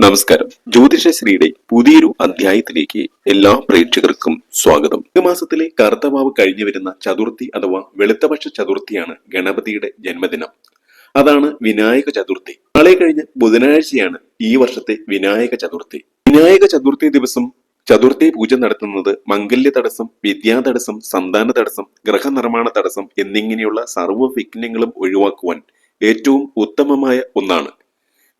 നമസ്കാരം. ജ്യോതിഷശ്രീയുടെ പുതിയൊരു അധ്യായത്തിലേക്ക് എല്ലാ പ്രേക്ഷകർക്കും സ്വാഗതം. ഈ മാസത്തിലെ കറുത്തവാവ് കഴിഞ്ഞു വരുന്ന ചതുർത്ഥി അഥവാ വെളുത്തപക്ഷ ചതുർത്ഥിയാണ് ഗണപതിയുടെ ജന്മദിനം. അതാണ് വിനായക ചതുർത്ഥി. നാളെ കഴിഞ്ഞ് ബുധനാഴ്ചയാണ് ഈ വർഷത്തെ വിനായക ചതുർത്ഥി. വിനായക ചതുർത്ഥി ദിവസം ചതുർത്ഥി പൂജ നടത്തുന്നത് മംഗല്യ തടസ്സം വിദ്യാ തടസ്സം സന്താന തടസ്സം ഗ്രഹനിർമ്മാണ തടസ്സം എന്നിങ്ങനെയുള്ള സർവ വിഘ്നങ്ങളും ഒഴിവാക്കുവാൻ ഏറ്റവും ഉത്തമമായ ഒന്നാണ്.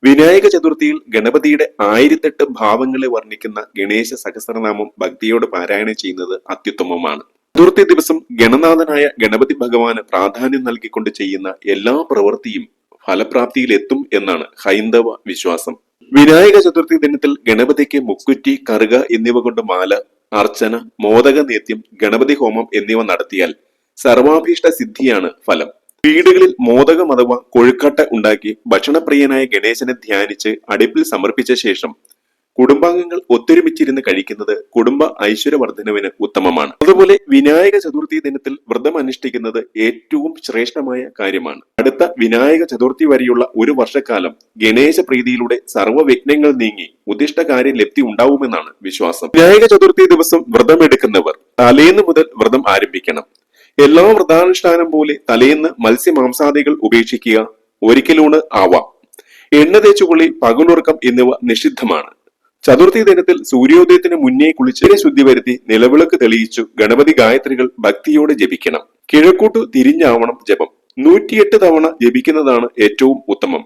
വിനായക ചതുർത്ഥിയിൽ ഗണപതിയുടെ ആയിരത്തെട്ട് ഭാവങ്ങളെ വർണിക്കുന്ന ഗണേശ സഹസ്രനാമം ഭക്തിയോട് പാരായണം ചെയ്യുന്നത് അത്യുത്തമമാണ്. ചതുർത്ഥി ദിവസം ഗണനാഥനായ ഗണപതി ഭഗവാന് പ്രാധാന്യം നൽകിക്കൊണ്ട് ചെയ്യുന്ന എല്ലാ പ്രവൃത്തിയും ഫലപ്രാപ്തിയിലെത്തും എന്നാണ് ഹൈന്ദവ വിശ്വാസം. വിനായക ചതുർത്ഥി ദിനത്തിൽ ഗണപതിക്ക് മുക്കുറ്റി കറുക എന്നിവ കൊണ്ട് മാല അർച്ചന മോദക നേത്യം ഗണപതി ഹോമം എന്നിവ നടത്തിയാൽ സർവാഭീഷ്ട സിദ്ധിയാണ് ഫലം. വീടുകളിൽ മോദകം അഥവാ കൊഴുക്കട്ട ഉണ്ടാക്കി ഭക്ഷണപ്രിയനായ ഗണേശനെ ധ്യാനിച്ച് അടുപ്പിൽ സമർപ്പിച്ച ശേഷം കുടുംബാംഗങ്ങൾ ഒത്തൊരുമിച്ചിരുന്ന് കഴിക്കുന്നത് കുടുംബ ഐശ്വര്യവർദ്ധനവിന് ഉത്തമമാണ്. അതുപോലെ വിനായക ചതുർത്ഥി ദിനത്തിൽ വ്രതം അനുഷ്ഠിക്കുന്നത് ഏറ്റവും ശ്രേഷ്ഠമായ കാര്യമാണ്. അടുത്ത വിനായക ചതുർത്ഥി വരെയുള്ള ഒരു വർഷക്കാലം ഗണേശ പ്രീതിയിലൂടെ സർവവിഘ്നങ്ങൾ നീങ്ങി ഉദ്ദിഷ്ട കാര്യം ലബ്ധി ഉണ്ടാവുമെന്നാണ് വിശ്വാസം. വിനായക ചതുർത്ഥി ദിവസം വ്രതമെടുക്കുന്നവർ തലേന്ന് മുതൽ വ്രതം ആരംഭിക്കണം. എല്ലാ വ്രതാനുഷ്ഠാനം പോലെ തലേന്ന് മത്സ്യമാംസാദികൾ ഉപേക്ഷിക്കുക ഒരിക്കലൂണ് ആവാം. എണ്ണ തേച്ചുകൊള്ളി പകലുറക്കം എന്നിവ നിഷിദ്ധമാണ്. ചതുർത്ഥി ദിനത്തിൽ സൂര്യോദയത്തിന് മുന്നേ കുളിച്ച് ശുദ്ധി വരുത്തി നിലവിളക്ക് തെളിയിച്ചു ഗണപതി ഗായത്രികൾ ഭക്തിയോടെ ജപിക്കണം. കിഴക്കൂട്ടു തിരിഞ്ഞാവണം ജപം. നൂറ്റിയെട്ട് തവണ ജപിക്കുന്നതാണ് ഏറ്റവും ഉത്തമം.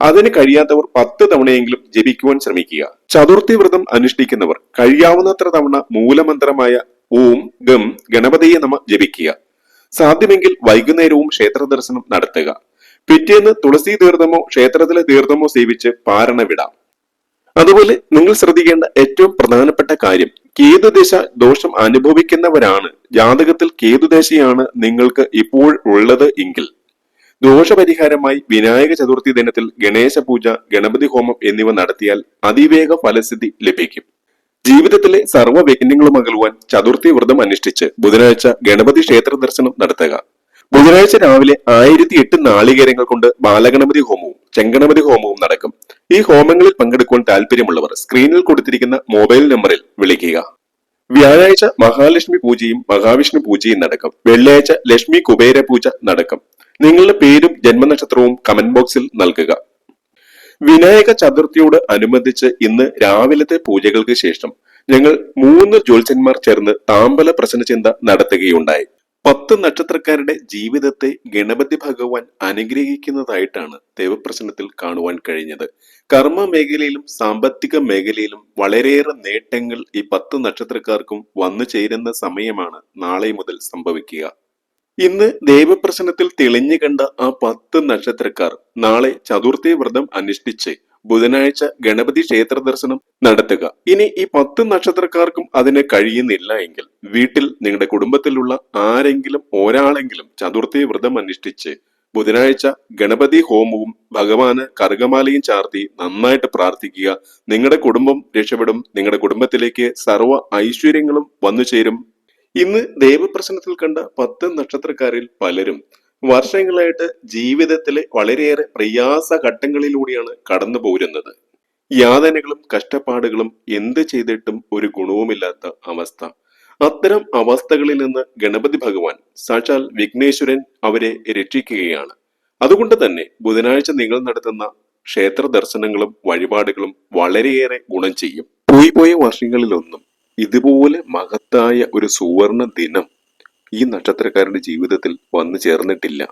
അതിന് കഴിയാത്തവർ പത്ത് തവണയെങ്കിലും ജപിക്കുവാൻ ശ്രമിക്കുക. ചതുർത്ഥി വ്രതം അനുഷ്ഠിക്കുന്നവർ കഴിയാവുന്നത്ര തവണ മൂലമന്ത്രമായ ഓം ഗം ഗണപതിയെ നമ ജപിക്കുക. സാധ്യമെങ്കിൽ വൈകുന്നേരവും ക്ഷേത്ര ദർശനം നടത്തുക. പിറ്റേന്ന് തുളസി തീർത്ഥമോ ക്ഷേത്രത്തിലെ തീർത്ഥമോ സേവിച്ച് പാരണ വിടാം. അതുപോലെ നിങ്ങൾ ശ്രദ്ധിക്കേണ്ട ഏറ്റവും പ്രധാനപ്പെട്ട കാര്യം കേതുദശ ദോഷം അനുഭവിക്കുന്നവരാണ്. ജാതകത്തിൽ കേതുദശയാണ് നിങ്ങൾക്ക് ഇപ്പോൾ ഉള്ളത് എങ്കിൽ. ദോഷപരിഹാരമായി വിനായക ചതുർത്ഥി ദിനത്തിൽ ഗണേശ പൂജ ഗണപതി ഹോമം എന്നിവ നടത്തിയാൽ അതിവേഗ ഫലസ്ഥിതി ലഭിക്കും. ജീവിതത്തിലെ സർവ വിഘ്നങ്ങളും അകലുവാൻ ചതുർത്ഥി വ്രതം അനുഷ്ഠിച്ച് ബുധനാഴ്ച ഗണപതി ക്ഷേത്ര ദർശനം നടത്തുക. ബുധനാഴ്ച രാവിലെ ആയിരത്തി എട്ട് നാളികേരങ്ങൾ കൊണ്ട് ബാലഗണപതി ഹോമവും ചെങ്കണപതി ഹോമവും നടക്കും. ഈ ഹോമങ്ങളിൽ പങ്കെടുക്കുവാൻ താല്പര്യമുള്ളവർ സ്ക്രീനിൽ കൊടുത്തിരിക്കുന്ന മൊബൈൽ നമ്പറിൽ വിളിക്കുക. വ്യാഴാഴ്ച മഹാലക്ഷ്മി പൂജയും മഹാവിഷ്ണു പൂജയും നടക്കും. വെള്ളിയാഴ്ച ലക്ഷ്മി കുബേര പൂജ നടക്കും. നിങ്ങളുടെ പേരും ജന്മനക്ഷത്രവും കമന്റ് ബോക്സിൽ നൽകുക. വിനായക ചതുർത്ഥിയോട് അനുബന്ധിച്ച് ഇന്ന് രാവിലത്തെ പൂജകൾക്ക് ശേഷം ഞങ്ങൾ മൂന്ന് ജ്യോത്സ്യന്മാർ ചേർന്ന് താമ്പല പ്രശ്നചിന്ത നടത്തുകയുണ്ടായി. പത്ത് നക്ഷത്രക്കാരുടെ ജീവിതത്തെ ഗണപതി ഭഗവാൻ അനുഗ്രഹിക്കുന്നതായിട്ടാണ് ദേവപ്രശ്നത്തിൽ കാണുവാൻ കഴിഞ്ഞത്. കർമ്മ മേഖലയിലും സാമ്പത്തിക മേഖലയിലും വളരെയേറെ നേട്ടങ്ങൾ ഈ പത്ത് നക്ഷത്രക്കാർക്കും വന്നു ചേരുന്ന സമയമാണ് നാളെ മുതൽ സംഭവിക്കുക. ഇന്ന് ദേവപ്രശ്നത്തിൽ തെളിഞ്ഞു കണ്ട ആ പത്ത് നക്ഷത്രക്കാർ നാളെ ചതുർത്ഥി വ്രതം അനുഷ്ഠിച്ച് ബുധനാഴ്ച ഗണപതി ക്ഷേത്ര ദർശനം നടത്തുക. ഇനി ഈ പത്ത് നക്ഷത്രക്കാർക്കും അതിന് കഴിയുന്നില്ല എങ്കിൽ വീട്ടിൽ നിങ്ങളുടെ കുടുംബത്തിലുള്ള ആരെങ്കിലും ഒരാളെങ്കിലും ചതുർത്ഥി വ്രതം അനുഷ്ഠിച്ച് ബുധനാഴ്ച ഗണപതി ഹോമവും ഭഗവാന് കറുകമാലയും ചാർത്തി നന്നായിട്ട് പ്രാർത്ഥിക്കുക. നിങ്ങളുടെ കുടുംബം രക്ഷപ്പെടും. നിങ്ങളുടെ കുടുംബത്തിലേക്ക് സർവ ഐശ്വര്യങ്ങളും വന്നു ചേരും ഇന്ന് ദേവപ്രശ്നത്തിൽ കണ്ട പത്ത് നക്ഷത്രക്കാരിൽ പലരും വർഷങ്ങളായിട്ട് ജീവിതത്തിലെ വളരെയേറെ പ്രയാസ ഘട്ടങ്ങളിലൂടെയാണ് കടന്നു പോരുന്നത്. യാതനകളും കഷ്ടപ്പാടുകളും എന്ത് ചെയ്തിട്ടും ഒരു ഗുണവുമില്ലാത്ത അവസ്ഥ. അത്തരം അവസ്ഥകളിൽ നിന്ന് ഗണപതി ഭഗവാൻ സാക്ഷാൽ വിഘ്നേശ്വരൻ അവരെ രക്ഷിക്കുകയാണ്. അതുകൊണ്ട് തന്നെ ബുധനാഴ്ച നിങ്ങൾ നടത്തുന്ന ക്ഷേത്ര ദർശനങ്ങളും വഴിപാടുകളും വളരെയേറെ ഗുണം ചെയ്യും. പോയി പോയ വർഷങ്ങളിലൊന്നും ഇതുപോലെ മഹത്തായ ഒരു സുവർണ ദിനം ഈ നക്ഷത്രക്കാരുടെ ജീവിതത്തിൽ വന്നു ചേർന്നിട്ടില്ല.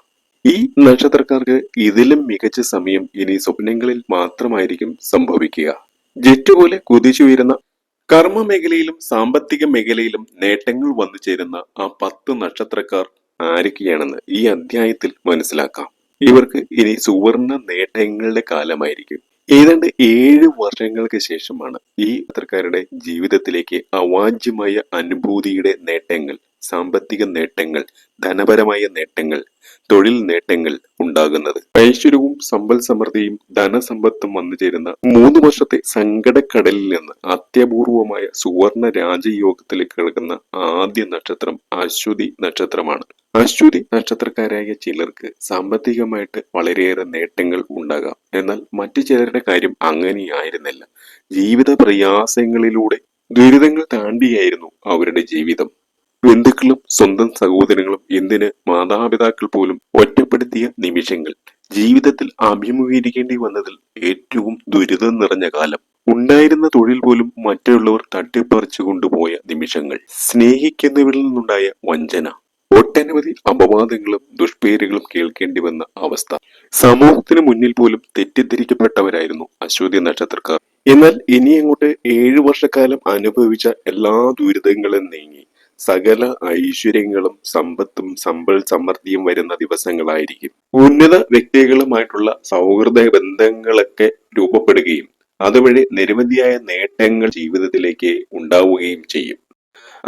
ഈ നക്ഷത്രക്കാർക്ക് ഇതിലും മികച്ച സമയം ഇനി സ്വപ്നങ്ങളിൽ മാത്രമായിരിക്കും സംഭവിക്കുക. ജെറ്റ് പോലെ കുതിച്ചുയരുന്ന കർമ്മ മേഖലയിലും സാമ്പത്തിക മേഖലയിലും നേട്ടങ്ങൾ വന്നു ചേരുന്ന ആ പത്ത് നക്ഷത്രക്കാർ ആരൊക്കെയാണെന്ന് ഈ അധ്യായത്തിൽ മനസ്സിലാക്കാം. ഇവർക്ക് ഇനി സുവർണ നേട്ടങ്ങളുടെ കാലമായിരിക്കും. ഏതാണ്ട് ഏഴ് വർഷങ്ങൾക്ക് ശേഷമാണ് ഈ പത്രക്കാരുടെ ജീവിതത്തിലേക്ക് അവാജ്യമായ അനുഭൂതിയുടെ നേട്ടങ്ങൾ സാമ്പത്തിക നേട്ടങ്ങൾ ധനപരമായ നേട്ടങ്ങൾ തൊഴിൽ നേട്ടങ്ങൾ ഉണ്ടാകുന്നത്. ഐശ്വര്യവും സമ്പൽ സമൃദ്ധിയും ധനസമ്പത്തും വന്നു ചേരുന്ന മൂന്ന് വർഷത്തെ സങ്കടക്കടലിൽ നിന്ന് അത്യപൂർവമായ സുവർണ രാജയോഗത്തിലേക്ക് കിടക്കുന്ന ആദ്യ നക്ഷത്രം അശ്വതി നക്ഷത്രമാണ്. അശ്വതി നക്ഷത്രക്കാരായ ചിലർക്ക് സാമ്പത്തികമായിട്ട് വളരെയേറെ നേട്ടങ്ങൾ ഉണ്ടാകാം. എന്നാൽ മറ്റു ചിലരുടെ കാര്യം അങ്ങനെയായിരുന്നില്ല. ജീവിത പ്രയാസങ്ങളിലൂടെ ദുരിതങ്ങൾ താണ്ടിയായിരുന്നു അവരുടെ ജീവിതം. ബന്ധുക്കളും സ്വന്തം സഹോദരങ്ങളും എന്തിന് മാതാപിതാക്കൾ പോലും ഒറ്റപ്പെടുത്തിയ നിമിഷങ്ങൾ. ജീവിതത്തിൽ അഭിമുഖീകരിക്കേണ്ടി വന്നതിൽ ഏറ്റവും ദുരിതം നിറഞ്ഞ കാലം. ഉണ്ടായിരുന്ന തൊഴിൽ പോലും മറ്റുള്ളവർ തട്ടിപ്പറിച്ചു കൊണ്ടുപോയ നിമിഷങ്ങൾ. സ്നേഹിക്കുന്നവരിൽ നിന്നുണ്ടായ വഞ്ചന. ഒട്ടനവധി അപവാദങ്ങളും ദുഷ്പേരുകളും കേൾക്കേണ്ടി വന്ന അവസ്ഥ. സമൂഹത്തിന് മുന്നിൽ പോലും തെറ്റിദ്ധരിക്കപ്പെട്ടവരായിരുന്നു അശ്വതി നക്ഷത്രക്കാർ. എന്നാൽ ഇനി അങ്ങോട്ട് ഏഴു വർഷക്കാലം അനുഭവിച്ച എല്ലാ ദുരിതങ്ങളും നീങ്ങി. സകല ഐശ്വര്യങ്ങളും സമ്പത്തും സമ്പൽ സമൃദ്ധിയും വരുന്ന ദിവസങ്ങളായിരിക്കും. ഉന്നത വ്യക്തികളുമായിട്ടുള്ള സൗഹൃദ ബന്ധങ്ങളൊക്കെ രൂപപ്പെടുകയും അതുവഴി നിരവധിയായ നേട്ടങ്ങൾ ജീവിതത്തിലേക്ക് ഉണ്ടാവുകയും ചെയ്യും.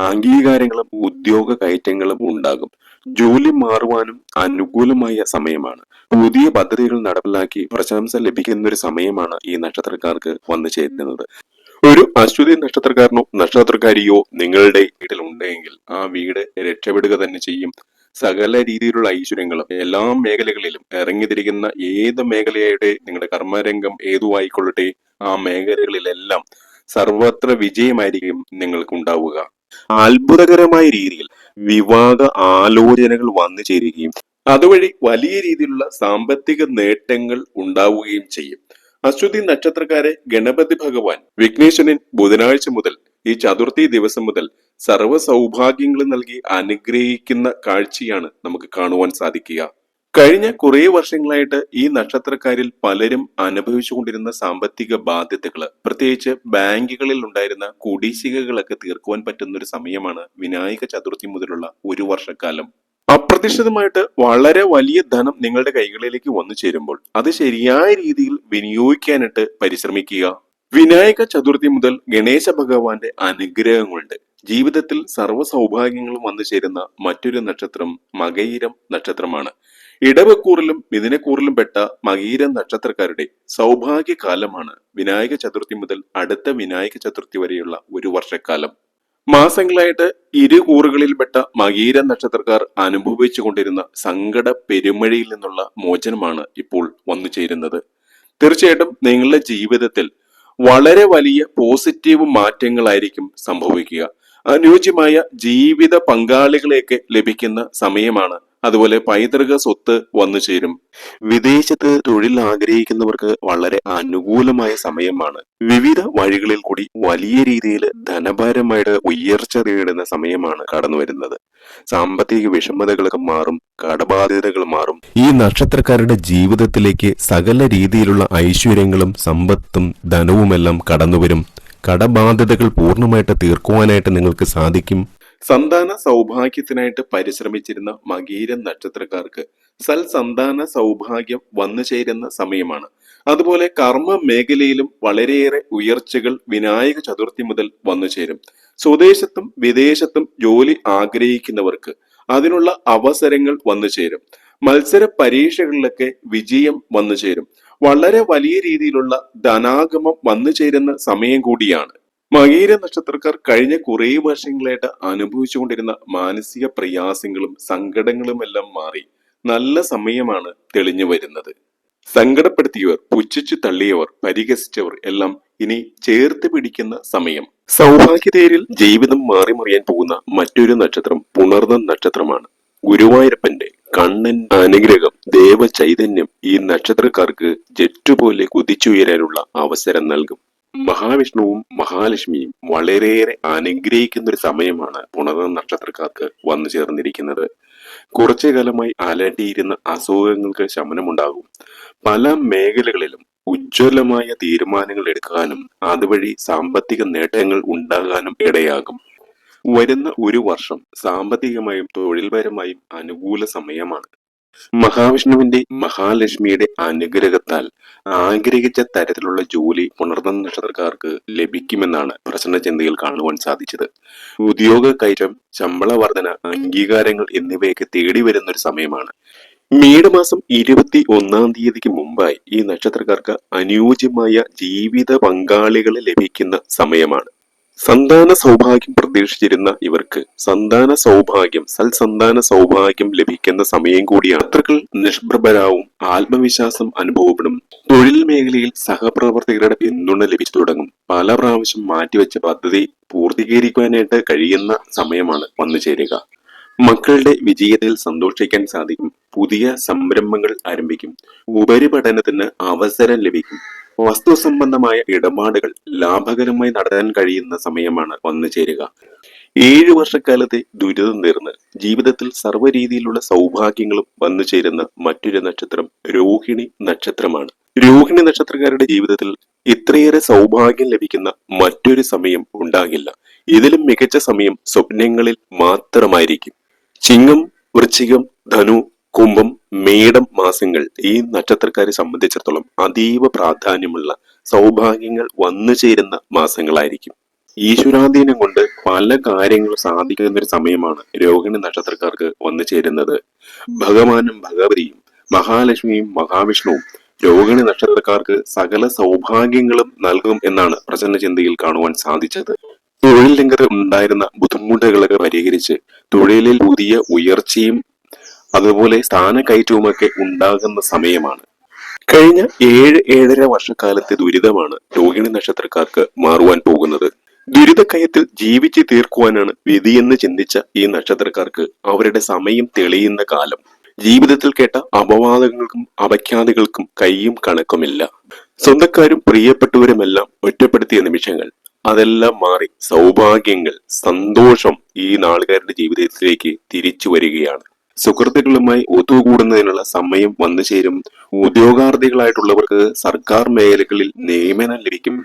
അംഗീകാരങ്ങളും ഉദ്യോഗ കയറ്റങ്ങളും ഉണ്ടാകും. ജോലി മാറുവാനും അനുകൂലമായ സമയമാണ്. പുതിയ പദ്ധതികൾ നടപ്പിലാക്കി പ്രശംസ ലഭിക്കുന്ന ഒരു സമയമാണ് ഈ നക്ഷത്രക്കാർക്ക് വന്നു ചേരുന്നത്. ഒരു അശ്വതി നക്ഷത്രക്കാരനോ നക്ഷത്രക്കാരിയോ നിങ്ങളുടെ വീട്ടിൽ ഉണ്ടെങ്കിൽ ആ വീട് രക്ഷപ്പെടുക തന്നെ ചെയ്യും. സകല രീതിയിലുള്ള ഐശ്വര്യങ്ങളും എല്ലാ മേഖലകളിലും ഇറങ്ങിത്തിരിക്കുന്ന ഏത് മേഖലയായിട്ട് നിങ്ങളുടെ കർമ്മരംഗം ഏതു ആയിക്കൊള്ളട്ടെ ആ മേഖലകളിലെല്ലാം സർവത്ര വിജയമായിരിക്കും നിങ്ങൾക്ക് ഉണ്ടാവുക അത്ഭുതകരമായ രീതിയിൽ വിവാഹ ആലോചനകൾ വന്നു ചേരുകയും അതുവഴി വലിയ രീതിയിലുള്ള സാമ്പത്തിക നേട്ടങ്ങൾ ഉണ്ടാവുകയും ചെയ്യും. അശ്വതി നക്ഷത്രക്കാരെ ഗണപതി ഭഗവാൻ വിഘ്നേശ്വരൻ ബുധനാഴ്ച മുതൽ ഈ ചതുർത്ഥി ദിവസം മുതൽ സർവ സൗഭാഗ്യങ്ങളും നൽകി അനുഗ്രഹിക്കുന്ന കാഴ്ചയാണ് നമുക്ക് കാണുവാൻ സാധിക്കുക. കഴിഞ്ഞ കുറേ വർഷങ്ങളായിട്ട് ഈ നക്ഷത്രക്കാരിൽ പലരും അനുഭവിച്ചുകൊണ്ടിരുന്ന സാമ്പത്തിക ബാധ്യതകൾ പ്രത്യേകിച്ച് ബാങ്കുകളിൽ ഉണ്ടായിരുന്ന കുടിശ്ശികകളൊക്കെ തീർക്കുവാൻ പറ്റുന്ന ഒരു സമയമാണ് വിനായക ചതുർത്ഥി മുതലുള്ള ഒരു വർഷക്കാലം. അപ്രതീക്ഷിതമായിട്ട് വളരെ വലിയ ധനം നിങ്ങളുടെ കൈകളിലേക്ക് വന്നു ചേരുമ്പോൾ അത് ശരിയായ രീതിയിൽ വിനിയോഗിക്കാനായിട്ട് പരിശ്രമിക്കുക. വിനായക ചതുർത്ഥി മുതൽ ഗണേശ ഭഗവാന്റെ അനുഗ്രഹങ്ങളുണ്ട്. ജീവിതത്തിൽ സർവ സൗഭാഗ്യങ്ങളും വന്നു ചേരുന്ന മറ്റൊരു നക്ഷത്രം മകയിരം നക്ഷത്രമാണ്. ഇടവക്കൂറിലും മിഥുനക്കൂറിലും പെട്ട മകീരം നക്ഷത്രക്കാരുടെ സൗഭാഗ്യകാലമാണ് വിനായക ചതുർത്ഥി മുതൽ അടുത്ത വിനായക ചതുർത്ഥി വരെയുള്ള ഒരു വർഷക്കാലം. മാസങ്ങളായിട്ട് ഇരു കൂറുകളിൽപ്പെട്ട മകീര നക്ഷത്രക്കാർ അനുഭവിച്ചു കൊണ്ടിരുന്ന സങ്കട പെരുമഴയിൽ നിന്നുള്ള മോചനമാണ് ഇപ്പോൾ വന്നു ചേരുന്നത്. തീർച്ചയായിട്ടും നിങ്ങളുടെ ജീവിതത്തിൽ വളരെ വലിയ പോസിറ്റീവ് മാറ്റങ്ങളായിരിക്കും സംഭവിക്കുക. അനുയോജ്യമായ ജീവിത പങ്കാളികളെയൊക്കെ ലഭിക്കുന്ന സമയമാണ് അതുപോലെ പൈതൃക സ്വത്ത് വന്നു ചേരും. വിദേശത്ത് തൊഴിൽ ആഗ്രഹിക്കുന്നവർക്ക് വളരെ അനുകൂലമായ സമയമാണ്. വിവിധ വഴികളിൽ കൂടി വലിയ രീതിയിൽ ധനപരമായിട്ട് ഉയർച്ച നേടുന്ന സമയമാണ് കടന്നു വരുന്നത്. സാമ്പത്തിക വിഷമതകളൊക്കെ മാറും കടബാധ്യതകൾ മാറും. ഈ നക്ഷത്രക്കാരുടെ ജീവിതത്തിലേക്ക് സകല രീതിയിലുള്ള ഐശ്വര്യങ്ങളും സമ്പത്തും ധനവുമെല്ലാം കടന്നുവരും കടബാധ്യതകൾ പൂർണമായിട്ട് തീർക്കുവാനായിട്ട് നിങ്ങൾക്ക് സാധിക്കും. സന്താന സൗഭാഗ്യത്തിനായിട്ട് പരിശ്രമിച്ചിരുന്ന മകീരൻ നക്ഷത്രക്കാർക്ക് സൽ സന്താന സൗഭാഗ്യം വന്നു ചേരുന്ന സമയമാണ്. അതുപോലെ കർമ്മ മേഖലയിലും വളരെയേറെ ഉയർച്ചകൾ വിനായക ചതുർത്ഥി മുതൽ വന്നു ചേരും. സ്വദേശത്തും വിദേശത്തും ജോലി ആഗ്രഹിക്കുന്നവർക്ക് അതിനുള്ള അവസരങ്ങൾ വന്നു ചേരും. മത്സര പരീക്ഷകളിലൊക്കെ വിജയം വന്നു ചേരും. വളരെ വലിയ രീതിയിലുള്ള ധനാഗമം വന്നു ചേരുന്ന സമയം കൂടിയാണ്. മകീര നക്ഷത്രക്കാർ കഴിഞ്ഞ കുറേ വർഷങ്ങളായിട്ട് അനുഭവിച്ചുകൊണ്ടിരുന്ന മാനസിക പ്രയാസങ്ങളും സങ്കടങ്ങളും എല്ലാം മാറി നല്ല സമയമാണ് തെളിഞ്ഞു വരുന്നത്. സങ്കടപ്പെടുത്തിയവർ പുച്ഛിച്ചു തള്ളിയവർ പരിഹസിച്ചവർ എല്ലാം ഇനി ചേർത്ത് പിടിക്കുന്ന സമയം. സൗഭാഗ്യതേരിൽ ജീവിതം മാറിമറിയാൻ പോകുന്ന മറ്റൊരു നക്ഷത്രം പുണർന്ന നക്ഷത്രമാണ്. ഗുരുവായൂരപ്പന്റെ കണ്ണൻ അനുഗ്രഹം ദേവചൈതന്യം ഈ നക്ഷത്രക്കാർക്ക് ജെറ്റുപോലെ കുതിച്ചുയരാനുള്ള അവസരം നൽകും. മഹാവിഷ്ണുവും മഹാലക്ഷ്മിയും വളരെയേറെ അനുഗ്രഹിക്കുന്ന ഒരു സമയമാണ് പുണർന്ന നക്ഷത്രക്കാർക്ക് വന്നു ചേർന്നിരിക്കുന്നത്. കുറച്ചു കാലമായി അലട്ടിയിരുന്ന അസുഖങ്ങൾക്ക് ശമനമുണ്ടാകും. പല മേഖലകളിലും ഉജ്ജ്വലമായ തീരുമാനങ്ങൾ എടുക്കാനും അതുവഴി സാമ്പത്തിക നേട്ടങ്ങൾ ഉണ്ടാകാനും ഇടയാകും. വരുന്ന ഒരു വർഷം സാമ്പത്തികമായും തൊഴിൽപരമായും അനുകൂല സമയമാണ്. മഹാവിഷ്ണുവിന്റെ മഹാലക്ഷ്മിയുടെ അനുഗ്രഹത്താൽ ആഗ്രഹിച്ച തരത്തിലുള്ള ജോലി പുണർന്ന നക്ഷത്രക്കാർക്ക് ലഭിക്കുമെന്നാണ് പ്രശ്നചിന്തയിൽ കാണുവാൻ സാധിച്ചത്. ഉദ്യോഗ കയറ്റം ശമ്പള വർധന അംഗീകാരങ്ങൾ എന്നിവയൊക്കെ തേടി വരുന്ന ഒരു സമയമാണ്. മേടമാസം ഇരുപത്തി ഒന്നാം തീയതിക്ക് മുമ്പായി ഈ നക്ഷത്രക്കാർക്ക് അനുയോജ്യമായ ജീവിത പങ്കാളികളെ ലഭിക്കുന്ന സമയമാണ്. സന്താന സൗഭാഗ്യം പ്രതീക്ഷിച്ചിരുന്ന ഇവർക്ക് സന്താന സൗഭാഗ്യം സൽസന്താന സൗഭാഗ്യം ലഭിക്കുന്ന സമയം കൂടിയാണ്. അത്രകൾ നിഷ്പ്രഭരാവും ആത്മവിശ്വാസം അനുഭവപ്പെടും. തൊഴിൽ മേഖലയിൽ സഹപ്രവർത്തകരുടെ പിന്തുണ ലഭിച്ചു തുടങ്ങും. പല പ്രാവശ്യം മാറ്റിവെച്ച പദ്ധതി പൂർത്തീകരിക്കുവാനായിട്ട് കഴിയുന്ന സമയമാണ് വന്നു ചേരുക. മക്കളുടെ വിജയത്തിൽ സന്തോഷിക്കാൻ സാധിക്കും. പുതിയ സംരംഭങ്ങൾ ആരംഭിക്കും. ഉപരിപഠനത്തിന് അവസരം ലഭിക്കും. വസ്തു സംബന്ധമായ ഇടപാടുകൾ ലാഭകരമായി നടത്താൻ കഴിയുന്ന സമയമാണ് വന്നു ചേരുക. ഏഴു വർഷക്കാലത്തെ ദുരിതം നേർന്ന് ജീവിതത്തിൽ സർവ രീതിയിലുള്ള സൗഭാഗ്യങ്ങളും വന്നു ചേരുന്ന മറ്റൊരു നക്ഷത്രം രോഹിണി നക്ഷത്രമാണ്. രോഹിണി നക്ഷത്രക്കാരുടെ ജീവിതത്തിൽ ഇത്രയേറെ സൗഭാഗ്യം ലഭിക്കുന്ന മറ്റൊരു സമയം ഉണ്ടാകില്ല. ഇതിലും മികച്ച സമയം സ്വപ്നങ്ങളിൽ മാത്രമായിരിക്കും. ചിങ്ങം വൃശ്ചികം ധനു കുംഭം മേടം മാസങ്ങൾ ഈ നക്ഷത്രക്കാരെ സംബന്ധിച്ചിടത്തോളം അതീവ പ്രാധാന്യമുള്ള സൗഭാഗ്യങ്ങൾ വന്നു ചേരുന്ന മാസങ്ങളായിരിക്കും. ഈശ്വരാധീനം കൊണ്ട് പല കാര്യങ്ങളും സാധിക്കുന്ന ഒരു സമയമാണ് രോഹിണി നക്ഷത്രക്കാർക്ക് വന്നു ചേരുന്നത്. ഭഗവാനും ഭഗവതിയും മഹാലക്ഷ്മിയും മഹാവിഷ്ണുവും രോഹിണി നക്ഷത്രക്കാർക്ക് സകല സൗഭാഗ്യങ്ങളും നൽകും എന്നാണ് പ്രസന്ന ചിന്തയിൽ കാണുവാൻ സാധിച്ചത്. തൊഴിൽ രംഗത്ത് ഉണ്ടായിരുന്ന ബുദ്ധിമുട്ടുകളൊക്കെ പരിഹരിച്ച് തൊഴിലിൽ പുതിയ ഉയർച്ചയും അതുപോലെ സ്ഥാനക്കയറ്റവുമൊക്കെ ഉണ്ടാകുന്ന സമയമാണ്. കഴിഞ്ഞ ഏഴ് ഏഴര വർഷക്കാലത്തെ ദുരിതമാണ് രോഹിണി നക്ഷത്രക്കാർക്ക് മാറുവാൻ പോകുന്നത്. ദുരിതക്കയത്തിൽ ജീവിച്ചു തീർക്കുവാനാണ് വിധിയെന്ന് ചിന്തിച്ച ഈ നക്ഷത്രക്കാർക്ക് അവരുടെ സമയം തെളിയുന്ന കാലം. ജീവിതത്തിൽ കേട്ട അപവാദങ്ങൾക്കും അപഖ്യാതികൾക്കും കൈയും കണക്കുമില്ല. സ്വന്തക്കാരും പ്രിയപ്പെട്ടവരുമെല്ലാം ഒറ്റപ്പെടുത്തിയ നിമിഷങ്ങൾ. അതെല്ലാം മാറി സൗഭാഗ്യങ്ങൾ സന്തോഷം ഈ നാളുകാരുടെ ജീവിതത്തിലേക്ക് തിരിച്ചു വരികയാണ്. സുഹൃത്തുക്കളുമായി ഒത്തുകൂടുന്നതിനുള്ള സമയം വന്നു ചേരും. ഉദ്യോഗാർത്ഥികളായിട്ടുള്ളവർക്ക് സർക്കാർ മേഖലകളിൽ നിയമനം ലഭിക്കും.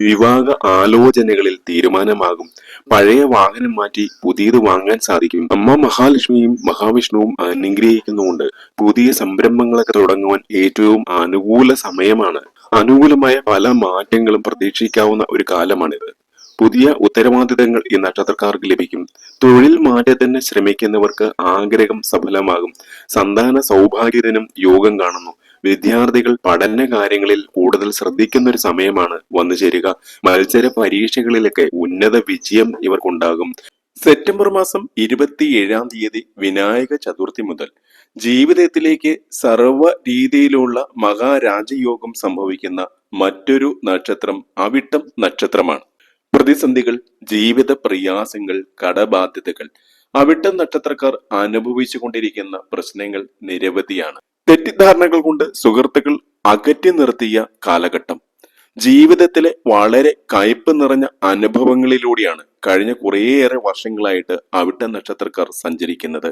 വിവാഹ ആലോചനകളിൽ തീരുമാനമാകും. പഴയ വാഹനം മാറ്റി പുതിയത് വാങ്ങാൻ സാധിക്കും. അമ്മ മഹാലക്ഷ്മിയും മഹാവിഷ്ണുവും അനുഗ്രഹിക്കുന്നുകൊണ്ട് പുതിയ സംരംഭങ്ങളൊക്കെ തുടങ്ങുവാൻ ഏറ്റവും അനുകൂല സമയമാണ്. അനുകൂലമായ പല മാറ്റങ്ങളും പ്രതീക്ഷിക്കാവുന്ന ഒരു കാലമാണിത്. പുതിയ ഉത്തരവാദിത്തങ്ങൾ ഈ നക്ഷത്രക്കാർക്ക് ലഭിക്കും. തൊഴിൽ മാറ്റത്തിന് ശ്രമിക്കുന്നവർക്ക് ആഗ്രഹം സഫലമാകും. സന്താന സൗഭാഗ്യത്തിനും യോഗം കാണുന്നു. വിദ്യാർത്ഥികൾ പഠന കാര്യങ്ങളിൽ കൂടുതൽ ശ്രദ്ധിക്കുന്ന ഒരു സമയമാണ് വന്നു ചേരുക. മത്സര പരീക്ഷകളിലൊക്കെ ഉന്നത വിജയം ഇവർക്കുണ്ടാകും. സെപ്റ്റംബർ മാസം ഇരുപത്തിയേഴാം തീയതി വിനായക ചതുർത്ഥി മുതൽ ജീവിതത്തിലേക്ക് സർവ രീതിയിലുള്ള മഹാരാജയോഗം സംഭവിക്കുന്ന മറ്റൊരു നക്ഷത്രം അവിട്ടം നക്ഷത്രമാണ്. പ്രതിസന്ധികൾ ജീവിത പ്രയാസങ്ങൾ കടബാധ്യതകൾ അവിട്ട നക്ഷത്രക്കാർ അനുഭവിച്ചു കൊണ്ടിരിക്കുന്ന പ്രശ്നങ്ങൾ നിരവധിയാണ്. തെറ്റിദ്ധാരണകൾ കൊണ്ട് സുഹൃത്തുക്കൾ അകറ്റി നിർത്തിയ കാലഘട്ടം. ജീവിതത്തിലെ വളരെ കയ്പ് നിറഞ്ഞ അനുഭവങ്ങളിലൂടെയാണ് കഴിഞ്ഞ കുറേയേറെ വർഷങ്ങളായിട്ട് അവിട്ട നക്ഷത്രക്കാർ സഞ്ചരിക്കുന്നത്.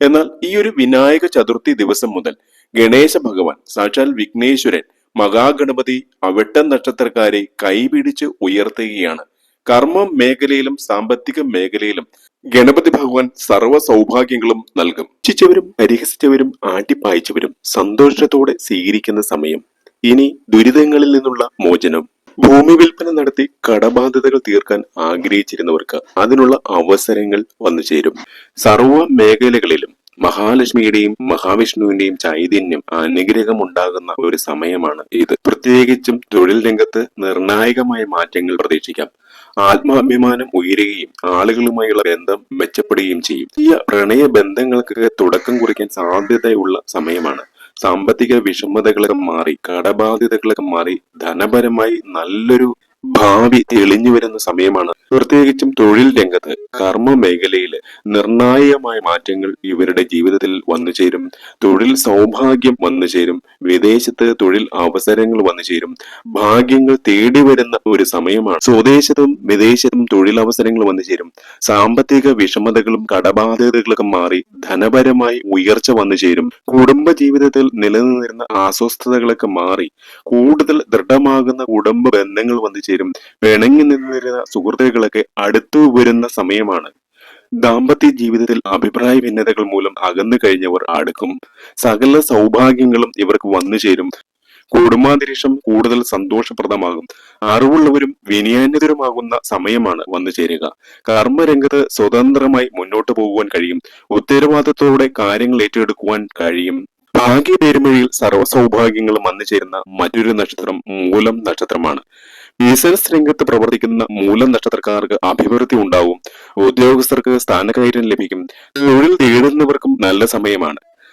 എന്നാൽ ഈ ഒരു വിനായക ചതുർത്ഥി ദിവസം മുതൽ ഗണേശ ഭഗവാൻ സാക്ഷാൽ വിഘ്നേശ്വരൻ മഹാഗണപതി അവിട്ട നക്ഷത്രക്കാരെ കൈപിടിച്ച് ഉയർത്തുകയാണ് കർമ്മ മേഖലയിലും സാമ്പത്തിക മേഖലയിലും ഗണപതി ഭഗവാൻ സർവ സൗഭാഗ്യങ്ങളും നൽകും. ചിച്ചവരും പരിഹസിച്ചവരും ആട്ടിപ്പായച്ചവരും സന്തോഷത്തോടെ സ്വീകരിക്കുന്ന സമയം. ഇനി ദുരിതങ്ങളിൽ നിന്നുള്ള മോചനം. ഭൂമി വിൽപ്പന നടത്തി കടബാധ്യതകൾ തീർക്കാൻ ആഗ്രഹിച്ചിരുന്നവർക്ക് അതിനുള്ള അവസരങ്ങൾ വന്നു ചേരും. സർവ മേഖലകളിലും മഹാലക്ഷ്മിയുടെയും മഹാവിഷ്ണുവിന്റെയും ചൈതന്യം അനുഗ്രഹം ഉണ്ടാകുന്ന ഒരു സമയമാണ് ഇത്. പ്രത്യേകിച്ചും തൊഴിൽ രംഗത്ത് നിർണായകമായ മാറ്റങ്ങൾ പ്രതീക്ഷിക്കാം. ആത്മാഭിമാനം ഉയരുകയും ആളുകളുമായുള്ള ബന്ധം മെച്ചപ്പെടുകയും ചെയ്യും. ഈ പ്രണയ ബന്ധങ്ങൾക്ക് തുടക്കം കുറിക്കാൻ സാധ്യതയുള്ള സമയമാണ്. സാമ്പത്തിക വിഷമതകളൊക്കെ മാറി കടബാധ്യതകളൊക്കെ മാറി ധനപരമായി നല്ലൊരു ഭാവി തെളിഞ്ഞു വരുന്ന സമയമാണ് പ്രത്യേകിച്ചും തൊഴിൽ രംഗത്ത് കർമ്മ മേഖലയിൽ നിർണായകമായ മാറ്റങ്ങൾ ഇവരുടെ ജീവിതത്തിൽ വന്നു ചേരും. തൊഴിൽ സൗഭാഗ്യം വന്നു ചേരും. വിദേശത്ത് തൊഴിൽ അവസരങ്ങൾ വന്നു ചേരും. ഭാഗ്യങ്ങൾ തേടി വരുന്ന ഒരു സമയമാണ്. സ്വദേശത്തും വിദേശത്തും തൊഴിലവസരങ്ങൾ വന്നു ചേരും. സാമ്പത്തിക വിഷമതകളും കടബാധ്യതകളൊക്കെ മാറി ധനപരമായി ഉയർച്ച വന്നു ചേരും. കുടുംബ ജീവിതത്തിൽ നിലനിന്നിരുന്ന അസ്വസ്ഥതകളൊക്കെ മാറി. കൂടുതൽ ദൃഢമാകുന്ന കുടുംബ ബന്ധങ്ങൾ വന്നു ചേരും പിണങ്ങി നിന്നിരുന്ന സുഹൃത്തുക്കളൊക്കെ അടുത്തു വരുന്ന സമയമാണ്. ദാമ്പത്യ ജീവിതത്തിൽ അഭിപ്രായ ഭിന്നതകൾ മൂലം അകന്നു കഴിഞ്ഞവർ അടുക്കും. സകല സൗഭാഗ്യങ്ങളും ഇവർക്ക് വന്നു ചേരും. കുടുംബാന്തരീക്ഷം കൂടുതൽ സന്തോഷപ്രദമാകും. അറിവുള്ളവരും വിനയാന്യതരുമാകുന്ന സമയമാണ് വന്നു ചേരുക. കർമ്മരംഗത്ത് സ്വതന്ത്രമായി മുന്നോട്ട് പോകുവാൻ കഴിയും. ഉത്തരവാദിത്തോടെ കാര്യങ്ങൾ ഏറ്റെടുക്കുവാൻ കഴിയും. ഭാഗ്യ പേരുമഴിയിൽ സർവസൗഭാഗ്യങ്ങളും വന്നു ചേരുന്ന മറ്റൊരു നക്ഷത്രം മൂലം നക്ഷത്രമാണ്. ബിസിനസ് രംഗത്ത് പ്രവർത്തിക്കുന്ന മൂലം നക്ഷത്രക്കാർക്ക് അഭിവൃദ്ധി ഉണ്ടാവും. ഉദ്യോഗസ്ഥർക്ക് സ്ഥാനക്കയറ്റം ലഭിക്കും. തൊഴിൽ തേടുന്നവർക്കും നല്ല സമയമാണ്.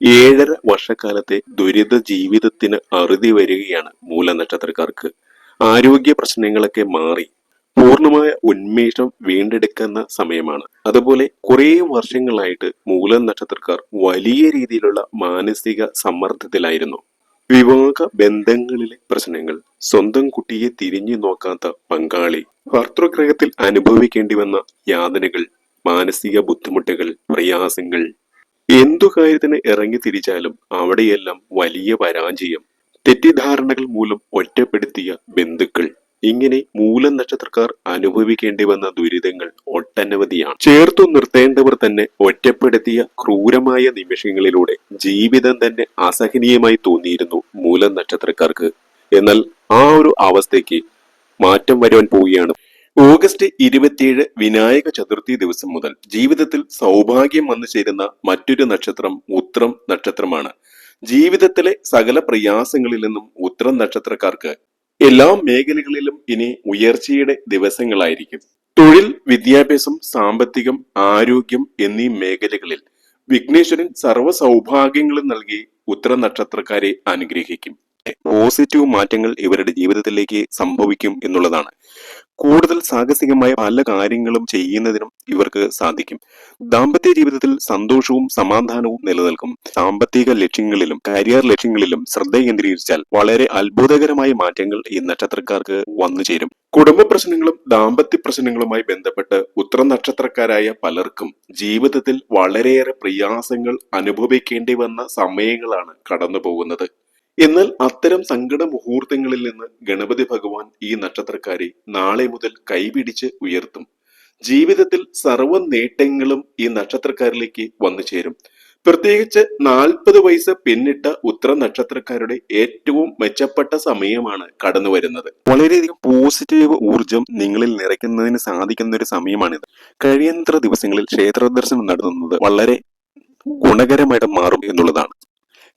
ഏഴര വർഷക്കാലത്തെ ദുരിത ജീവിതത്തിന് അറുതി വരികയാണ് മൂലനക്ഷത്രക്കാർക്ക്. ആരോഗ്യ പ്രശ്നങ്ങളൊക്കെ മാറി പൂർണമായ ഉന്മേഷം വീണ്ടെടുക്കുന്ന സമയമാണ്. അതുപോലെ കുറേ വർഷങ്ങളായിട്ട് മൂലം നക്ഷത്രക്കാർ വലിയ രീതിയിലുള്ള മാനസിക സമ്മർദ്ദത്തിലായിരുന്നു. വിവാഹ ബന്ധങ്ങളിലെ പ്രശ്നങ്ങൾ സ്വന്തം കുട്ടിയെ തിരിഞ്ഞു നോക്കാത്ത പങ്കാളി ഭർത്തൃഗ്രഹത്തിൽ അനുഭവിക്കേണ്ടി വന്ന യാതനകൾ മാനസിക ബുദ്ധിമുട്ടുകൾ പ്രയാസങ്ങൾ എന്തു കാര്യത്തിന് ഇറങ്ങി തിരിച്ചാലും അവിടെയെല്ലാം വലിയ പരാജയം. തെറ്റിദ്ധാരണകൾ മൂലം ഒറ്റപ്പെടുത്തിയ ബന്ധുക്കൾ. ഇങ്ങനെ മൂലം നക്ഷത്രക്കാർ അനുഭവിക്കേണ്ടി വന്ന ദുരിതങ്ങൾ ഒട്ടനവധിയാണ്. ചേർത്തു നിർത്തേണ്ടവർ തന്നെ ഒറ്റപ്പെടുത്തിയ ക്രൂരമായ നിമിഷങ്ങളിലൂടെ ജീവിതം തന്നെ അസഹനീയമായി തോന്നിയിരുന്നു മൂലം നക്ഷത്രക്കാർക്ക്. എന്നാൽ ആ ഒരു അവസ്ഥയ്ക്ക് മാറ്റം വരുവാൻ പോവുകയാണ്. ഓഗസ്റ്റ് ഇരുപത്തിയേഴ് വിനായക ചതുർത്ഥി ദിവസം മുതൽ ജീവിതത്തിൽ സൗഭാഗ്യം വന്നു ചേരുന്ന മറ്റൊരു നക്ഷത്രം ഉത്രം നക്ഷത്രമാണ്. ജീവിതത്തിലെ സകല പ്രയാസങ്ങളിൽ നിന്നും ഉത്രം നക്ഷത്രക്കാർക്ക് എല്ലാ മേഖലകളിലും ഇനി ഉയർച്ചയുടെ ദിവസങ്ങളായിരിക്കും. തൊഴിൽ വിദ്യാഭ്യാസം സാമ്പത്തികം ആരോഗ്യം എന്നീ മേഖലകളിൽ വിഘ്നേശ്വരൻ സർവ സൗഭാഗ്യങ്ങളും നൽകി ഉത്തര നക്ഷത്രക്കാരെ അനുഗ്രഹിക്കും. പോസിറ്റീവ് മാറ്റങ്ങൾ ഇവരുടെ ജീവിതത്തിലേക്ക് സംഭവിക്കും എന്നുള്ളതാണ്. കൂടുതൽ സാഹസികമായ പല കാര്യങ്ങളും ചെയ്യുന്നതിനും ഇവർക്ക് സാധിക്കും. ദാമ്പത്യ ജീവിതത്തിൽ സന്തോഷവും സമാധാനവും നിലനിൽക്കും. സാമ്പത്തിക ലക്ഷ്യങ്ങളിലും കരിയർ ലക്ഷ്യങ്ങളിലും ശ്രദ്ധ കേന്ദ്രീകരിച്ചാൽ വളരെ അത്ഭുതകരമായ മാറ്റങ്ങൾ ഈ നക്ഷത്രക്കാർക്ക് വന്നു ചേരും. കുടുംബ പ്രശ്നങ്ങളും ദാമ്പത്യ പ്രശ്നങ്ങളുമായി ബന്ധപ്പെട്ട് ഉത്തര നക്ഷത്രക്കാരായ പലർക്കും ജീവിതത്തിൽ വളരെയേറെ പ്രയാസങ്ങൾ അനുഭവിക്കേണ്ടി വന്ന സമയങ്ങളാണ് കടന്നു പോകുന്നത് എന്നാൽ അത്തരം സങ്കട മുഹൂർത്തങ്ങളിൽ നിന്ന് ഗണപതി ഭഗവാൻ ഈ നക്ഷത്രക്കാരെ നാളെ മുതൽ കൈപിടിച്ച് ഉയർത്തും. ജീവിതത്തിൽ സർവ നേട്ടങ്ങളും ഈ നക്ഷത്രക്കാരിലേക്ക് വന്നു ചേരും. പ്രത്യേകിച്ച് നാൽപ്പത് വയസ്സ് പിന്നിട്ട ഉത്തര നക്ഷത്രക്കാരുടെ ഏറ്റവും മെച്ചപ്പെട്ട സമയമാണ് കടന്നു വരുന്നത്. വളരെയധികം പോസിറ്റീവ് ഊർജം നിങ്ങളിൽ നിറയ്ക്കുന്നതിന് സാധിക്കുന്ന ഒരു സമയമാണിത്. കഴിയന്ത്ര ദിവസങ്ങളിൽ ക്ഷേത്ര ദർശനം നടത്തുന്നത് വളരെ ഗുണകരമായിട്ട് മാറും എന്നുള്ളതാണ്.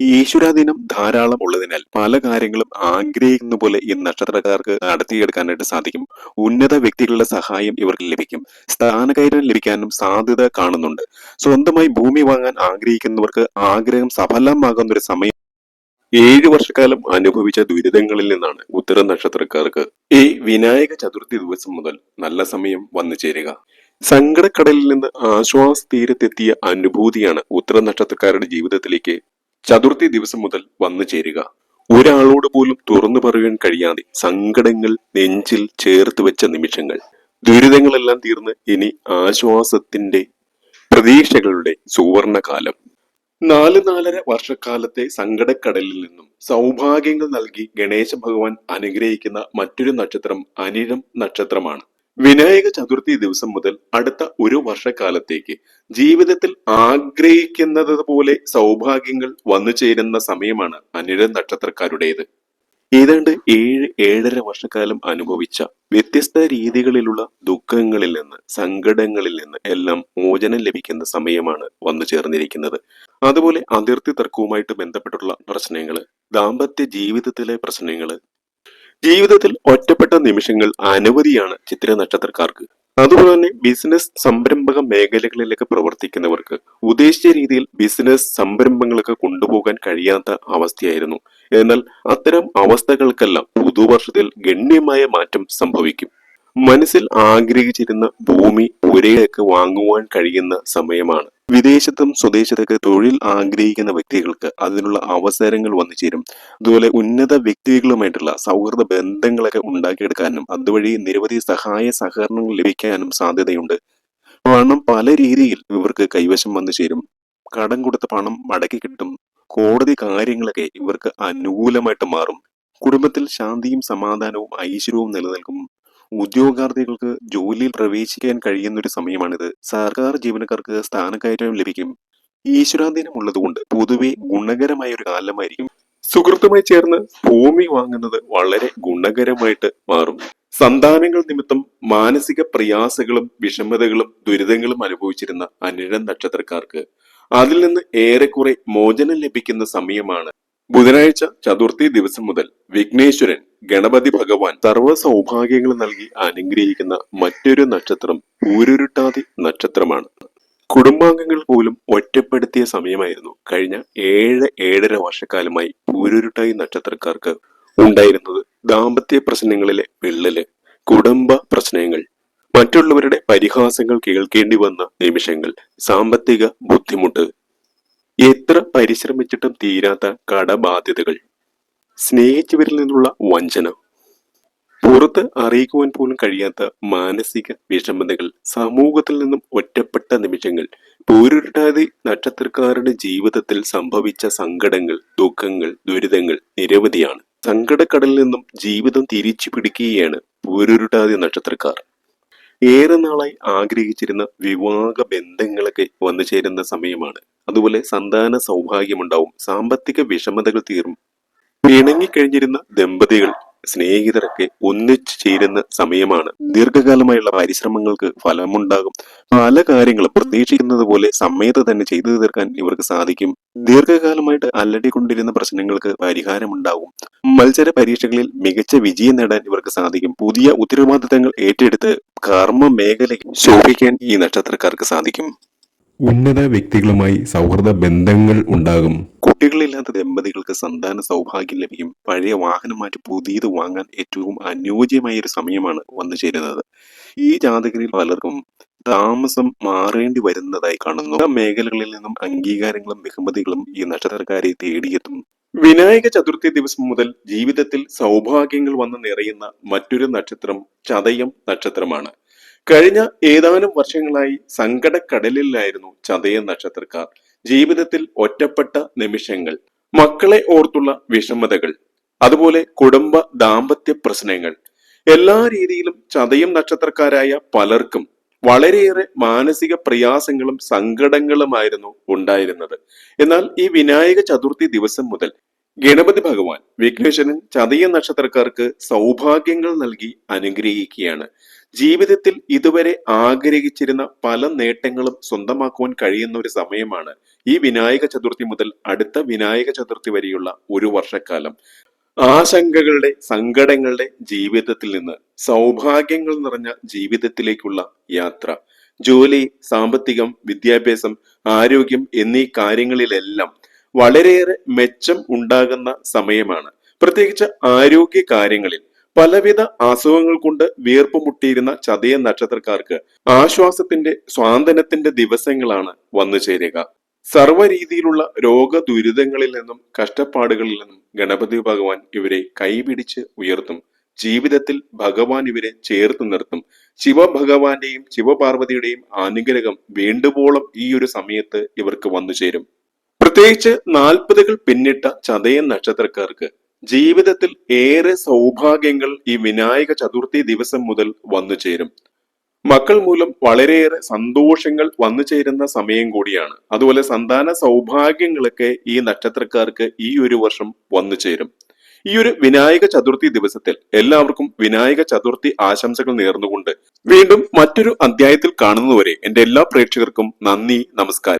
ഈശ്വരാധീനം ധാരാളം ഉള്ളതിനാൽ പല കാര്യങ്ങളും ആഗ്രഹിക്കുന്ന പോലെ ഈ നക്ഷത്രക്കാർക്ക് നടത്തിയെടുക്കാനായിട്ട് സാധിക്കും. ഉന്നത വ്യക്തികളുടെ സഹായം ഇവർക്ക് ലഭിക്കും. സ്ഥാനകയറ്റം ലഭിക്കാനും സാധ്യത കാണുന്നുണ്ട്. സ്വന്തമായി ഭൂമി വാങ്ങാൻ ആഗ്രഹിക്കുന്നവർക്ക് ആഗ്രഹം സഫലമാകുന്ന ഒരു സമയം ഏഴു വർഷക്കാലം അനുഭവിച്ച ദുരിതങ്ങളിൽ നിന്നാണ് ഉത്തര നക്ഷത്രക്കാർക്ക് ഈ വിനായക ചതുർത്ഥി ദിവസം മുതൽ നല്ല സമയം വന്നു ചേരുക. സങ്കടക്കടലിൽ നിന്ന് ആശ്വാസ തീരത്തെത്തിയ അനുഭൂതിയാണ് ഉത്തര നക്ഷത്രക്കാരുടെ ജീവിതത്തിലേക്ക് ചതുർത്ഥി ദിവസം മുതൽ വന്നു ചേരുക. ഒരാളോട് പോലും തുറന്നു പറയാൻ കഴിയാതെ സങ്കടങ്ങൾ നെഞ്ചിൽ ചേർത്ത് വെച്ച നിമിഷങ്ങൾ. ദുരിതങ്ങളെല്ലാം തീർന്ന് ഇനി ആശ്വാസത്തിന്റെ പ്രതീക്ഷകളുടെ സുവർണകാലം. നാല് നാലര വർഷക്കാലത്തെ സങ്കടക്കടലിൽ നിന്നും സൗഭാഗ്യങ്ങൾ നൽകി ഗണേശ ഭഗവാൻ അനുഗ്രഹിക്കുന്ന മറ്റൊരു നക്ഷത്രം അനിഴം നക്ഷത്രമാണ്. വിനായക ചതുർത്ഥി ദിവസം മുതൽ അടുത്ത ഒരു വർഷക്കാലത്തേക്ക് ജീവിതത്തിൽ ആഗ്രഹിക്കുന്നത് പോലെ സൗഭാഗ്യങ്ങൾ വന്നു ചേരുന്ന സമയമാണ് അനിഴ നക്ഷത്രക്കാരുടേത്. ഏതാണ്ട് ഏഴ് ഏഴര വർഷക്കാലം അനുഭവിച്ച വ്യത്യസ്ത രീതികളിലുള്ള ദുഃഖങ്ങളിൽ നിന്ന് സങ്കടങ്ങളിൽ നിന്ന് എല്ലാം മോചനം ലഭിക്കുന്ന സമയമാണ് വന്നു ചേർന്നിരിക്കുന്നത്. അതുപോലെ അതിർത്തി തർക്കവുമായിട്ട് ബന്ധപ്പെട്ടുള്ള പ്രശ്നങ്ങൾ ദാമ്പത്യ ജീവിതത്തിലെ പ്രശ്നങ്ങൾ ജീവിതത്തിൽ ഒറ്റപ്പെട്ട നിമിഷങ്ങൾ അനവധിയാണ് ചിത്ര നക്ഷത്രക്കാർക്ക് അതുപോലെ തന്നെ ബിസിനസ് സംരംഭക മേഖലകളിലൊക്കെ പ്രവർത്തിക്കുന്നവർക്ക് ഉദ്ദേശിച്ച രീതിയിൽ ബിസിനസ് സംരംഭങ്ങളൊക്കെ കൊണ്ടുപോകാൻ കഴിയാത്ത അവസ്ഥയായിരുന്നു. എന്നാൽ അത്തരം അവസ്ഥകൾക്കെല്ലാം പുതുവർഷത്തിൽ ഗണ്യമായ മാറ്റം സംഭവിക്കും. മനസ്സിൽ ആഗ്രഹിച്ചിരുന്ന ഭൂമി ഒരേക്ക് വാങ്ങുവാൻ കഴിയുന്ന സമയമാണ്. വിദേശത്തും സ്വദേശത്തൊക്കെ തൊഴിൽ ആഗ്രഹിക്കുന്ന വ്യക്തികൾക്ക് അതിനുള്ള അവസരങ്ങൾ വന്നു ചേരും അതുപോലെ ഉന്നത വ്യക്തികളുമായിട്ടുള്ള സൗഹൃദ ബന്ധങ്ങളൊക്കെ ഉണ്ടാക്കിയെടുക്കാനും അതുവഴി നിരവധി സഹായ സഹകരണങ്ങൾ ലഭിക്കാനും സാധ്യതയുണ്ട്. പണം പല രീതിയിൽ ഇവർക്ക് കൈവശം വന്നു ചേരും കടം കൊടുത്ത പണം മടക്കി കിട്ടും. കോടതി കാര്യങ്ങളൊക്കെ ഇവർക്ക് അനുകൂലമായിട്ട് മാറും. കുടുംബത്തിൽ ശാന്തിയും സമാധാനവും ഐശ്വര്യവും നിലനിൽക്കും. ഉദ്യോഗാർത്ഥികൾക്ക് ജോലിയിൽ പ്രവേശിക്കാൻ കഴിയുന്ന ഒരു സമയമാണിത്. സർക്കാർ ജീവനക്കാർക്ക് സ്ഥാനക്കയറ്റം ലഭിക്കും. ഈശ്വരാധീനമുള്ളതുകൊണ്ട് പൊതുവെ ഗുണകരമായ ഒരു കാലമായിരിക്കും. സുഹൃത്തുമായി ചേർന്ന് ഭൂമി വാങ്ങുന്നത് വളരെ ഗുണകരമായിട്ട് മാറും. സന്താനങ്ങൾ നിമിത്തം മാനസിക പ്രയാസങ്ങളും വിഷമതകളും ദുരിതങ്ങളും അനുഭവിച്ചിരുന്ന അനിഴം നക്ഷത്രക്കാർക്ക്. അതിൽ നിന്ന് ഏറെക്കുറെ മോചനം ലഭിക്കുന്ന സമയമാണ് ബുധനാഴ്ച ചതുർത്ഥി ദിവസം മുതൽ വിഘ്നേശ്വരൻ ഗണപതി ഭഗവാൻ സർവ സൗഭാഗ്യങ്ങൾ നൽകി അനുഗ്രഹിക്കുന്ന മറ്റൊരു നക്ഷത്രം പൂരുരുട്ടാതി നക്ഷത്രമാണ്. കുടുംബാംഗങ്ങൾ പോലും ഒറ്റപ്പെടുത്തിയ സമയമായിരുന്നു കഴിഞ്ഞ ഏഴ് ഏഴര വർഷക്കാലമായി പൂരുരുട്ടായി നക്ഷത്രക്കാർക്ക് ഉണ്ടായിരുന്നത്. ദാമ്പത്യ പ്രശ്നങ്ങളിലെ വിള്ളൽ കുടുംബ പ്രശ്നങ്ങൾ മറ്റുള്ളവരുടെ പരിഹാസങ്ങൾ കേൾക്കേണ്ടി വന്ന നിമിഷങ്ങൾ സാമ്പത്തിക ബുദ്ധിമുട്ട് എത്ര പരിശ്രമിച്ചിട്ടും തീരാത്ത കടബാധ്യതകൾ. സ്നേഹിച്ചവരിൽ നിന്നുള്ള വഞ്ചന. പുറത്ത് അറിയിക്കുവാൻ പോലും കഴിയാത്ത മാനസിക വിഷമതകൾ. സമൂഹത്തിൽ നിന്നും ഒറ്റപ്പെട്ട നിമിഷങ്ങൾ. പൂരുരുട്ടാതി നക്ഷത്രക്കാരുടെ ജീവിതത്തിൽ സംഭവിച്ച സങ്കടങ്ങൾ ദുഃഖങ്ങൾ ദുരിതങ്ങൾ നിരവധിയാണ്. സങ്കടക്കടലിൽ നിന്നും ജീവിതം തിരിച്ചു പിടിക്കുകയാണ് പൂരുരുട്ടാതി നക്ഷത്രക്കാർ. ഏറെ നാളായി ആഗ്രഹിച്ചിരുന്ന വിവാഹ ബന്ധങ്ങളൊക്കെ വന്നു ചേരുന്ന സമയമാണ്. അതുപോലെ സന്താന സൗഭാഗ്യമുണ്ടാവും സാമ്പത്തിക വിഷമതകൾ തീരും. പിണങ്ങിക്കഴിഞ്ഞിരുന്ന ദമ്പതികൾ സ്നേഹിതരൊക്കെ ഒന്നിച്ചു ചേരുന്ന സമയമാണ്. ദീർഘകാലമായുള്ള പരിശ്രമങ്ങൾക്ക് ഫലമുണ്ടാകും. പല കാര്യങ്ങളും പ്രതീക്ഷിക്കുന്നത് പോലെ സമയത്ത് തന്നെ ചെയ്തു തീർക്കാൻ ഇവർക്ക് സാധിക്കും. ദീർഘകാലമായിട്ട് അല്ലടിക്കൊണ്ടിരുന്ന പ്രശ്നങ്ങൾക്ക് പരിഹാരമുണ്ടാകും. മത്സര പരീക്ഷകളിൽ മികച്ച വിജയം നേടാൻ ഇവർക്ക് സാധിക്കും. പുതിയ ഉത്തരവാദിത്തങ്ങൾ ഏറ്റെടുത്ത് കർമ്മ മേഖലയിൽ ശോഭിക്കാൻ ഈ നക്ഷത്രക്കാർക്ക് സാധിക്കും. ഉന്നത വ്യക്തികളുമായി സൗഹൃദ ബന്ധങ്ങൾ ഉണ്ടാകും. കുട്ടികളില്ലാത്ത ദമ്പതികൾക്ക് സന്താന സൗഭാഗ്യം ലഭിക്കും. പഴയ വാഹനം മാറ്റി പുതിയത് വാങ്ങാൻ ഏറ്റവും അനുയോജ്യമായ ഒരു സമയമാണ് വന്നു ചേരുന്നത്. ഈ ജാതകരിൽ പലർക്കും താമസം മാറേണ്ടി വരുന്നതായി കാണുന്നു. മേഖലകളിൽ നിന്നും അംഗീകാരങ്ങളും ബഹുമതികളും ഈ നക്ഷത്രക്കാരെ തേടിയെത്തും. വിനായക ചതുർത്ഥി ദിവസം മുതൽ ജീവിതത്തിൽ സൗഭാഗ്യങ്ങൾ വന്ന് നിറയുന്ന മറ്റൊരു നക്ഷത്രം ചതയം നക്ഷത്രമാണ്. കഴിഞ്ഞ ഏതാനും വർഷങ്ങളായി സങ്കടക്കടലിലായിരുന്നു ചതയ നക്ഷത്രക്കാർ. ജീവിതത്തിൽ ഒറ്റപ്പെട്ട നിമിഷങ്ങൾ മക്കളെ ഓർത്തുള്ള വിഷമതകൾ അതുപോലെ കുടുംബ ദാമ്പത്യ പ്രശ്നങ്ങൾ. എല്ലാ രീതിയിലും ചതയം നക്ഷത്രക്കാരായ പലർക്കും വളരെയേറെ മാനസിക പ്രയാസങ്ങളും സങ്കടങ്ങളുമായിരുന്നു ഉണ്ടായിരുന്നത്. എന്നാൽ ഈ വിനായക ചതുർത്ഥി ദിവസം മുതൽ ഗണപതി ഭഗവാൻ വിഘ്നേശ്വരൻ ചതയ നക്ഷത്രക്കാർക്ക് സൗഭാഗ്യങ്ങൾ നൽകി അനുഗ്രഹിക്കുകയാണ്. ജീവിതത്തിൽ ഇതുവരെ ആഗ്രഹിച്ചിരുന്ന പല നേട്ടങ്ങളും സ്വന്തമാക്കുവാൻ കഴിയുന്ന ഒരു സമയമാണ് ഈ വിനായക ചതുർത്ഥി മുതൽ അടുത്ത വിനായക ചതുർത്ഥി വരെയുള്ള ഒരു വർഷക്കാലം. ആശങ്കകളുടെ സങ്കടങ്ങളുടെ ജീവിതത്തിൽ നിന്ന് സൗഭാഗ്യങ്ങൾ നിറഞ്ഞ ജീവിതത്തിലേക്കുള്ള യാത്ര. ജോലി സാമ്പത്തികം വിദ്യാഭ്യാസം ആരോഗ്യം എന്നീ കാര്യങ്ങളിലെല്ലാം വളരെയേറെ മെച്ചം ഉണ്ടാകുന്ന സമയമാണ്. പ്രത്യേകിച്ച് ആരോഗ്യ കാര്യങ്ങളിൽ പലവിധ അസുഖങ്ങൾ കൊണ്ട് വിയർപ്പ് മുട്ടിയിരുന്ന ചതയ നക്ഷത്രക്കാർക്ക് ആശ്വാസത്തിന്റെ സ്വാന്തനത്തിന്റെ ദിവസങ്ങളാണ് വന്നു ചേരുക. സർവ രീതിയിലുള്ള രോഗ ദുരിതങ്ങളിൽ നിന്നും കഷ്ടപ്പാടുകളിൽ നിന്നും ഗണപതി ഭഗവാൻ ഇവരെ കൈപിടിച്ച് ഉയർത്തും. ജീവിതത്തിൽ ഭഗവാൻ ഇവരെ ചേർത്ത് നിർത്തും. ശിവഭഗവാന്റെയും ശിവപാർവതിയുടെയും അനുഗ്രഹം വേണ്ടുവോളം ഈ ഒരു സമയത്ത് ഇവർക്ക് വന്നു ചേരും. പ്രത്യേകിച്ച് നാൽപ്പതുകൾ പിന്നിട്ട ചതയൻ നക്ഷത്രക്കാർക്ക് ജീവിതത്തിൽ ഏറെ സൗഭാഗ്യങ്ങൾ ഈ വിനായക ചതുർത്ഥി ദിവസം മുതൽ വന്നു ചേരും. മക്കൾ മൂലം വളരെയേറെ സന്തോഷങ്ങൾ വന്നു ചേരുന്ന സമയം കൂടിയാണ്. അതുപോലെ സന്താന സൗഭാഗ്യങ്ങളൊക്കെ ഈ നക്ഷത്രക്കാർക്ക് ഈ ഒരു വർഷം വന്നു ചേരും. ഈ ഒരു വിനായക ചതുർത്ഥി ദിവസത്തിൽ എല്ലാവർക്കും വിനായക ചതുർത്ഥി ആശംസകൾ നേർന്നുകൊണ്ട് വീണ്ടും മറ്റൊരു അധ്യായത്തിൽ കാണുന്നതുവരെ എന്റെ എല്ലാ പ്രേക്ഷകർക്കും നന്ദി നമസ്കാരം.